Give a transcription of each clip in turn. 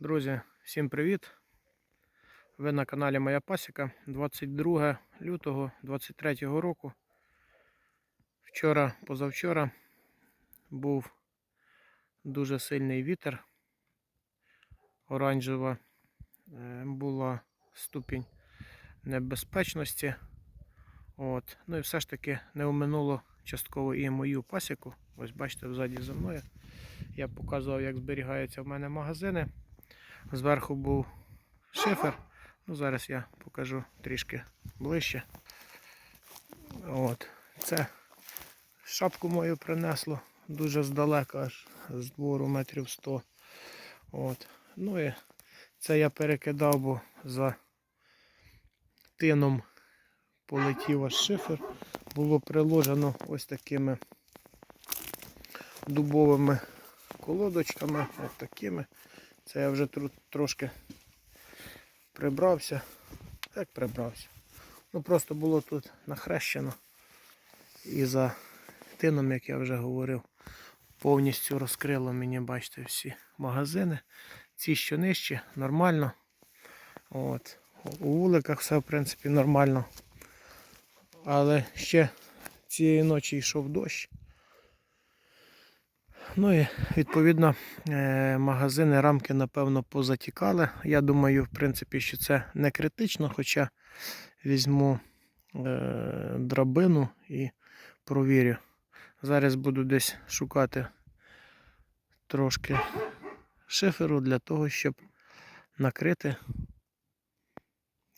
Друзі, всім привіт! Ви на каналі Моя Пасіка 22 лютого 23 року. Вчора, позавчора був дуже сильний вітер. Оранжева е, була ступінь небезпечності. От. Ну і все ж таки не оминуло частково і мою пасіку. Ось бачите, взаді за мною. Я показував, як зберігаються в мене магазини. Зверху був шифер. Ну, зараз я покажу трішки ближче. От. Це шапку мою принесло дуже здалека, аж з двору метрів 100. От. Ну і це я перекидав, бо за тином полетів аж шифер. Було приложено ось такими дубовими колодочками, от такими. Це я вже тру- трошки прибрався. Як прибрався? Ну просто було тут нахрещено. І за тином, як я вже говорив, повністю розкрило мені, бачите, всі магазини. Ці, що нижче, нормально. От. У вуликах все в принципі нормально. Але ще цієї ночі йшов дощ. Ну і відповідно е, магазини, рамки, напевно, позатікали. Я думаю, в принципі, що це не критично, хоча візьму е, драбину і провірю. Зараз буду десь шукати трошки шиферу для того, щоб накрити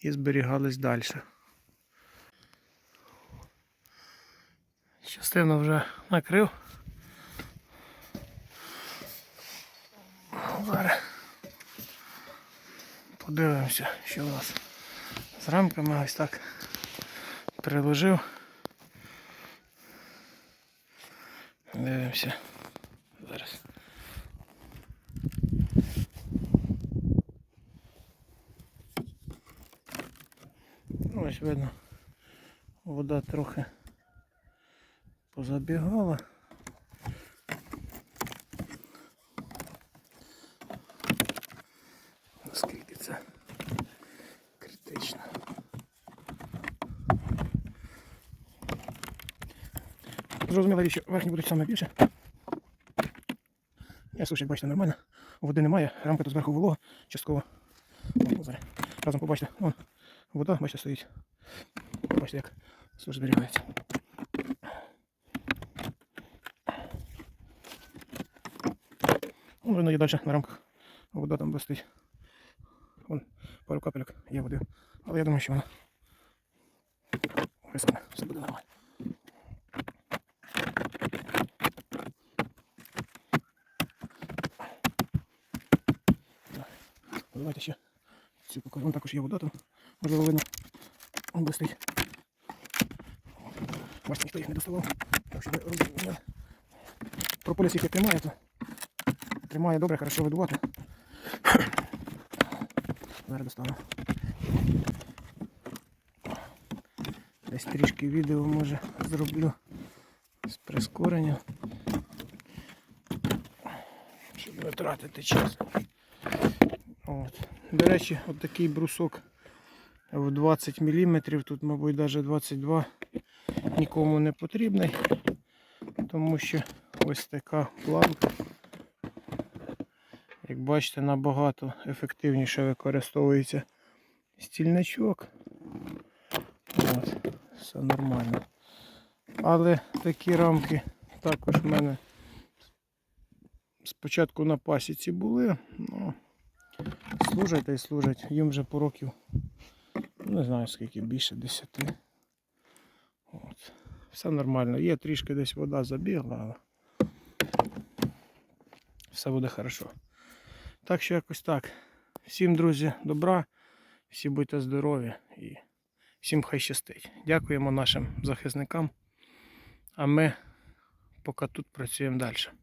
і зберігались далі. Частину вже накрив. Зараз подивимося, що у нас з рамками ось так приложив. Дивимося. Зараз. Ну, Ось видно, вода трохи позабігала. Наскільки це критично. Зрозуміло, що верхні будуть саме більше. Я слушай, бачите, нормально. Води немає, рамка тут зверху волога, частково. Разом побачите, вон, вода, бачите, стоїть. Бачите, як суш зберігається. Ну, воно є далі на рамках. Вода там блистить. Вон пару капелек є води. Але я думаю, що вона висохне. Все буде нормально. Давайте ще цю покажу. Вон також є вода там. Вон блистить. Бачите, ніхто їх не доставав. Так що ви. Прополіс їх як тримає, то тримає добре, хорошо видувати. Зараз достану. Десь трішки відео може зроблю з прискоренням. Щоб не втратити час. От. До речі, от такий брусок в 20 мм, тут, мабуть, навіть 22 нікому не потрібний, тому що ось така планка як бачите, набагато ефективніше використовується стільничок. От, все нормально. Але такі рамки також в мене спочатку на пасіці були, ну, служать та й служать. Їм вже по років, не знаю скільки, більше 10. От. Все нормально. Є трішки десь вода забігла, але все буде хорошо. Так що якось так. Всім, друзі, добра, всі будьте здорові і всім хай щастить. Дякуємо нашим захисникам. А ми поки тут працюємо далі.